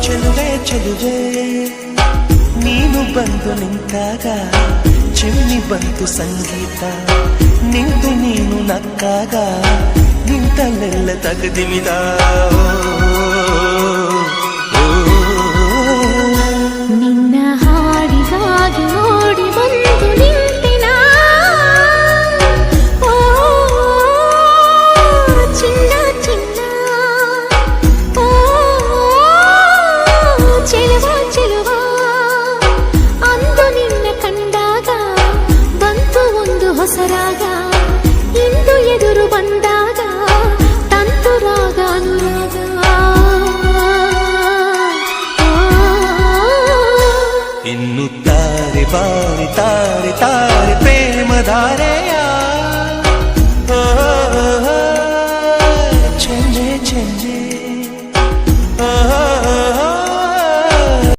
ಚೆಲುವೆ ಚೆಲುವೆ ನೀನು ಬಂದು ನಿಂತಾಗ ಚೆನ್ನಿ ಬಂತು ಸಂಗೀತ ನಿಂತು ನೀನು ನಕ್ಕಾಗ ನಿಂತಲ್ಲೆಲ್ಲ ತಗದಿವಿದ ಚೆಲುವ ಚೆಲುವ ಅಂದು ನಿನ್ನ ಕಂಡಾಗ ಬಂತು ಒಂದು ಹೊಸರಾಗ ಇಂದು ಎದುರು ಬಂದಾಗ ತಂತು ರಾಗ ಅನುರಾಗ ಇನ್ನು ತಾರೆ ಬಾರಿ ತಾರೆ ತಾರೆ ಪ್ರೇಮಧಾರೆಯ ಚೆಂಜೆ ಚೆಂಜೆ